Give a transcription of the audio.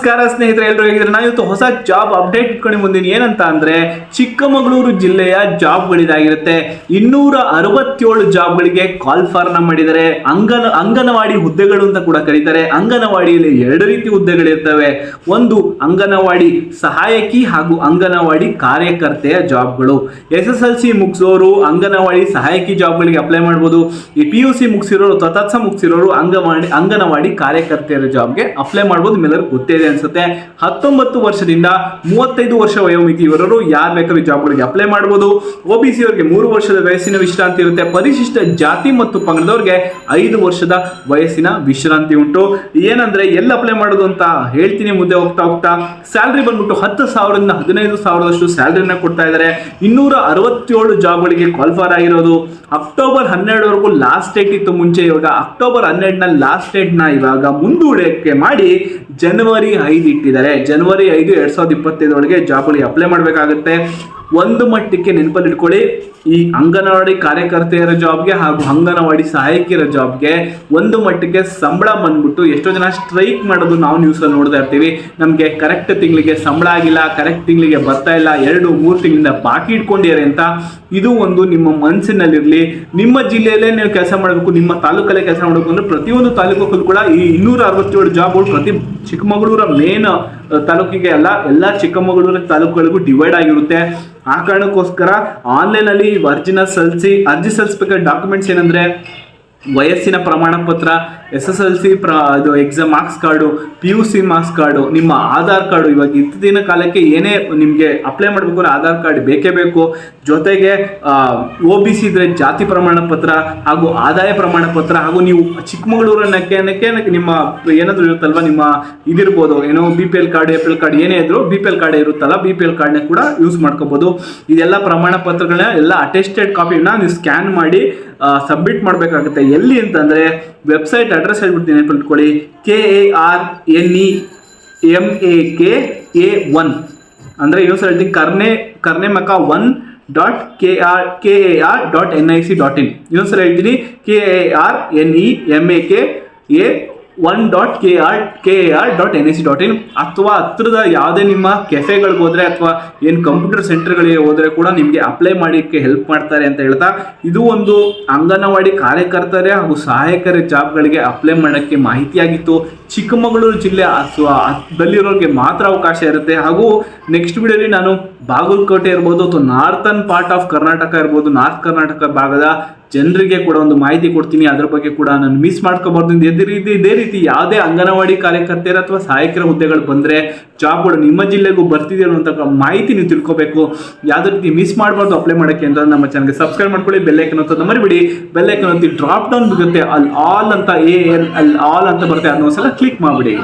ನಮಸ್ಕಾರ ಸ್ನೇಹಿತರೆ ಎಲ್ಲರೂ ಹೇಗಿದ್ರೆ ನಾನು ಇವತ್ತು ಹೊಸ ಜಾಬ್ ಅಪ್ಡೇಟ್ ಇಟ್ಕೊಂಡು ಮುಂದಿನ ಏನಂತ ಅಂದ್ರೆ, ಚಿಕ್ಕಮಗಳೂರು ಜಿಲ್ಲೆಯ ಜಾಬ್ಗಳಿದಾಗಿರುತ್ತೆ ಇನ್ನೂರ ಅರವತ್ತೇಳು ಜಾಬ್ಗಳಿಗೆ ಕಾಲ್ ಫಾರ್ನ ಮಾಡಿದರೆ ಅಂಗನ, ಅಂಗನವಾಡಿ ಹುದ್ದೆಗಳು ಅಂತ ಕೂಡ ಕರೀತಾರೆ. ಅಂಗನವಾಡಿಯಲ್ಲಿ ಎರಡು ರೀತಿ ಹುದ್ದೆಗಳಿರ್ತವೆ. ಒಂದು ಅಂಗನವಾಡಿ ಸಹಾಯಕಿ ಹಾಗೂ ಅಂಗನವಾಡಿ ಕಾರ್ಯಕರ್ತೆಯ ಜಾಬ್ಗಳು ಎಸ್ ಎಸ್ ಎಲ್ ಸಿ ಮುಗಿಸೋರು ಅಂಗನವಾಡಿ ಸಹಾಯಕಿ ಜಾಬ್ಗಳಿಗೆ ಅಪ್ಲೈ ಮಾಡ್ಬೋದು. ಈ ಪಿ ಯು ಸಿ ಮುಗಿಸಿರೋರು ತತ್ಸ ಮುಗಿಸಿರೋರು ಅಂಗನವಾಡಿ ಅಂಗನವಾಡಿ ಕಾರ್ಯಕರ್ತೆಯರ ಜಾಬ್ಗೆ ಅಪ್ಲೈ ಮಾಡ್ಬೋದು. ನಿಮ್ಮೆಲ್ಲರಿಗೂ ಗೊತ್ತೇ ಇದೆ ಅನ್ಸುತ್ತೆ. ಹತ್ತೊಂಬತ್ತು ವರ್ಷದಿಂದ ಮೂವತ್ತೈದು ವರ್ಷ ವಯೋಮಿತಿ ಇವರರು, ಯಾರು ಬೇಕಾದ್ರೂ ಜಾಬ್ಗಳಿಗೆ ಅಪ್ಲೈ ಮಾಡಬಹುದು ಒಬಿಸಿ ಅವರಿಗೆ ಮೂರು ವರ್ಷದ ವಯಸ್ಸಿನ ವಿಶ್ರಾಂತಿ ಇರುತ್ತೆ. ಪರಿಶಿಷ್ಟ ಜಾತಿ ಮತ್ತು ಪಂಗಡದವ್ರಿಗೆ ಐದು ವರ್ಷದ ವಯಸ್ಸಿನ ವಿಶ್ರಾಂತಿ ಉಂಟು. ಏನಂದ್ರೆ, ಎಲ್ಲ ಅಪ್ಲೈ ಮಾಡೋದು ಅಂತ ಹೇಳ್ತೀನಿ, ಮುಂದೆ ಹೋಗ್ತಾ ಹೋಗ್ತಾ. ಸ್ಯಾಲ್ರಿ ಬಂದ್ಬಿಟ್ಟು ಹತ್ತು ಸಾವಿರದಿಂದ ಹದಿನೈದು ಸಾವಿರದಷ್ಟು ಸ್ಯಾಲ್ರಿನ ಕೊಡ್ತಾ ಇದ್ದಾರೆ. ಇನ್ನೂರ ಅರವತ್ತೇಳು ಜಾಬ್ಗಳಿಗೆ ಕ್ವಾಲಿಫೈರ್ ಆಗಿರೋದು. ಅಕ್ಟೋಬರ್ ಹನ್ನೆರಡವರೆಗೂ ಲಾಸ್ಟ್ ಡೇಟ್ ಇತ್ತು ಮುಂಚೆ ಇವಾಗ. ಅಕ್ಟೋಬರ್ ಹನ್ನೆರಡನ ಲಾಸ್ಟ್ ಡೇಟ್ನ ಇವಾಗ ಮುಂದೂಡಕ್ಕೆ ಮಾಡಿ ಜನವರಿ ಐದು ಇಟ್ಟಿದ್ದಾರೆ. ಜನವರಿ ಐದು ಎರಡ್ ಸಾವಿರದ ಇಪ್ಪತ್ತೈದರೊಳಗೆ ಜಾಬ್ಗಳಿಗೆ ಅಪ್ಲೈ ಮಾಡಬೇಕಾಗುತ್ತೆ. ಒಂದು ಮಟ್ಟಕ್ಕೆ ನೆನಪಲ್ಲಿ ಇಟ್ಕೊಳ್ಳಿ ಈ ಅಂಗನವಾಡಿ ಕಾರ್ಯಕರ್ತೆಯರ ಜಾಬ್ಗೆ ಹಾಗೂ ಅಂಗನವಾಡಿ ಸಹಾಯಕಿಯರ ಜಾಬ್ಗೆ ಒಂದು ಮಟ್ಟಕ್ಕೆ ಸಂಬಳ ಬಂದ್ಬಿಟ್ಟು ಎಷ್ಟೋ ಜನ ಸ್ಟ್ರೈಕ್ ಮಾಡೋದು ನಾವು ನ್ಯೂಸಲ್ಲಿ ನೋಡ್ತಾ ಇರ್ತೀವಿ. ನಮಗೆ ಕರೆಕ್ಟ್ ತಿಂಗಳಿಗೆ ಸಂಬಳ ಆಗಿಲ್ಲ ಕರೆಕ್ಟ್ ತಿಂಗಳಿಗೆ ಬರ್ತಾ ಇಲ್ಲ, ಎರಡು, ಮೂರು ತಿಂಗಳಿಂದ ಬಾಕಿ ಇಟ್ಕೊಂಡಿದ್ದಾರೆ ಅಂತ ಇದು ಒಂದು ನಿಮ್ಮ ಮನಸ್ಸಿನಲ್ಲಿರಲಿ ನಿಮ್ಮ ಜಿಲ್ಲೆಯಲ್ಲೇ ನೀವು ಕೆಲಸ ಮಾಡಬೇಕು, ನಿಮ್ಮ ತಾಲೂಕಲ್ಲೇ ಕೆಲಸ ಮಾಡಬೇಕು ಅಂದ್ರೆ ಪ್ರತಿಯೊಂದು ತಾಲೂಕು ಕೂಡ ಈ ಇನ್ನೂರ ಅರವತ್ತೇಳು ಜಾಬ್ಗಳು ಪ್ರತಿ ಚಿಕ್ಕಮಗಳೂರ ಮೇನ್ ತಾಲೂಕಿಗೆ ಅಲ್ಲ ಎಲ್ಲ ಚಿಕ್ಕಮಗಳೂರು ತಾಲೂಕುಗಳಿಗೂ ಡಿವೈಡ್ ಆಗಿರುತ್ತೆ. ಆ ಕಾರಣಕ್ಕೋಸ್ಕರ ಆನ್ಲೈನಲ್ಲಿ ಅರ್ಜಿನ ಸಲ್ಲಿಸಿ, ಅರ್ಜಿ ಸಲ್ಲಿಸಬೇಕಾದ ಡಾಕ್ಯುಮೆಂಟ್ಸ್ ಏನಂದ್ರೆ ವಯಸ್ಸಿನ ಪ್ರಮಾಣ ಪತ್ರ ಎಸ್ ಎಸ್ ಎಲ್ ಸಿ ಪ್ರ ಇದು exam marks card P U C marks card ನಿಮ್ಮ ಆಧಾರ್ ಕಾರ್ಡು ಇವಾಗ ಇತ್ತಿನ ಕಾಲಕ್ಕೆ ಏನೇ ನಿಮಗೆ ಅಪ್ಲೈ ಮಾಡಬೇಕು ಅಂದ್ರೆ ಆಧಾರ್ ಕಾರ್ಡ್ ಬೇಕೇ ಬೇಕು. ಜೊತೆಗೆ ಒ ಬಿ ಸಿ ಇದ್ರೆ ಜಾತಿ ಪ್ರಮಾಣ ಪತ್ರ ಹಾಗೂ ಆದಾಯ ಪ್ರಮಾಣ ಪತ್ರ ಹಾಗೂ ನೀವು ಚಿಕ್ಕಮಗಳೂರನ್ನಕ್ಕೆ ಕೇನಕ್ಕೆ ನಿಮ್ಮ ಏನಾದರೂ ಇರುತ್ತಲ್ವ? ನಿಮ್ಮ ಇದಿರ್ಬೋದು. ಏನೋ B P L card A P L card ಏನೇ ಇದ್ರು ಬಿ ಪಿ ಎಲ್ ಕಾರ್ಡ್ ಇರುತ್ತಲ್ಲ ಬಿ ಪಿ ಎಲ್ ಕಾರ್ಡ್ನ ಕೂಡ ಯೂಸ್ ಮಾಡ್ಕೋಬೋದು. ಇದೆಲ್ಲ ಪ್ರಮಾಣ ಪತ್ರಗಳನ್ನ ಎಲ್ಲ ಅಟೆಸ್ಟೆಡ್ ಕಾಪಿನ ನೀವು ಸ್ಕ್ಯಾನ್ ಮಾಡಿ ಸಬ್ಮಿಟ್ ಮಾಡಬೇಕಾಗುತ್ತೆ. ಎಲ್ಲಿ ಅಂತಂದರೆ ವೆಬ್ಸೈಟ್ ಅಡ್ರೆಸ್ ಹೇಳ್ಬಿಡ್ತೀನಿ, ನೆನ್ಪಿಟ್ಕೊಳ್ಳಿ. K A R N E M A K A one ಅಂದರೆ ಇನ್ನೊಂದು ಸಲ ಹೇಳ್ತೀನಿ, ಕರ್ನೆ, ಕರ್ನೆಮಕ one dot K R K A R dot N I C dot in ಇನ್ನೊಂದು ಸಲ ಹೇಳ್ತೀನಿ K A R N E M A K A one dot K R K A R dot N I C dot in ಅಥವಾ ಹತ್ತಿರದ ಯಾವುದೇ ನಿಮ್ಮ ಕೆಫೆಗಳಿಗೆ ಹೋದರೆ ಅಥವಾ ಏನು ಕಂಪ್ಯೂಟರ್ ಸೆಂಟರ್ಗಳಿಗೆ ಹೋದರೆ ಕೂಡ ನಿಮಗೆ ಅಪ್ಲೈ ಮಾಡಲಿಕ್ಕೆ ಹೆಲ್ಪ್ ಮಾಡ್ತಾರೆ ಅಂತ ಹೇಳ್ತಾ, ಇದು ಒಂದು ಅಂಗನವಾಡಿ ಕಾರ್ಯಕರ್ತರೇ ಹಾಗೂ ಸಹಾಯಕರ ಜಾಬ್ಗಳಿಗೆ ಅಪ್ಲೈ ಮಾಡೋಕ್ಕೆ ಮಾಹಿತಿಯಾಗಿತ್ತು. ಚಿಕ್ಕಮಗಳೂರು ಜಿಲ್ಲೆ ದಲ್ಲಿರೋರಿಗೆ ಮಾತ್ರ ಅವಕಾಶ ಇರುತ್ತೆ. ಹಾಗೂ ನೆಕ್ಸ್ಟ್ ವಿಡಿಯೋಲಿ ನಾನು ಬಾಗಲಕೋಟೆ ಇರ್ಬೋದು ಅಥವಾ ನಾರ್ತನ್ ಪಾರ್ಟ್ ಆಫ್ ಕರ್ನಾಟಕ ಇರ್ಬೋದು ನಾರ್ತ್ ಕರ್ನಾಟಕ ಭಾಗದ ಜನರಿಗೆ ಕೂಡ ಒಂದು ಮಾಹಿತಿ ಕೊಡ್ತೀನಿ. ಅದ್ರ ಬಗ್ಗೆ ಕೂಡ ನಾನು ಮಿಸ್ ಮಾಡ್ಕೋಬಾರ್ದು. ಇದೇ ರೀತಿ ಇದೇ ರೀತಿ ಯಾವುದೇ ಅಂಗನವಾಡಿ ಕಾರ್ಯಕರ್ತೆಯರು ಅಥವಾ ಸಹಾಯಕರ ಹುದ್ದೆಗಳು ಬಂದರೆ ಜಾಬ್ಗಳು ನಿಮ್ಮ ಜಿಲ್ಲೆಗೂ ಬರ್ತಿದೆ ಅನ್ನೋಂಥ ಮಾಹಿತಿ ನೀವು ತಿಳ್ಕೋಬೇಕು. ಯಾವುದೇ ರೀತಿ ಮಿಸ್ ಮಾಡಬಾರ್ದು ಅಪ್ಲೈ ಮಾಡೋಕ್ಕೆ ಅಂತ ನಮ್ಮ ಚಾನಲ್ಗೆ ಸಬ್ಸ್ಕ್ರೈಬ್ ಮಾಡ್ಕೊಳ್ಳಿ. ಬೆಲ್ಲೈಕನ್ ಅಂತ ಮರಿಬಿಡಿ ಬೆಲ್ಲೈಕನ್ ಅಂತ ಡ್ರಾಪ್ ಡೌನ್ ಬರುತ್ತೆ ಅಲ್ಲಿ ಆಲ್ ಅಂತ ಎ ಎಲ್ ಅಲ್ಲಿ ಆಲ್ ಅಂತ ಬರುತ್ತೆ. ಅನ್ನೋ ಸಲ ಕ್ಲಿಕ್ ಮಾಡಿಬಿಡಿ.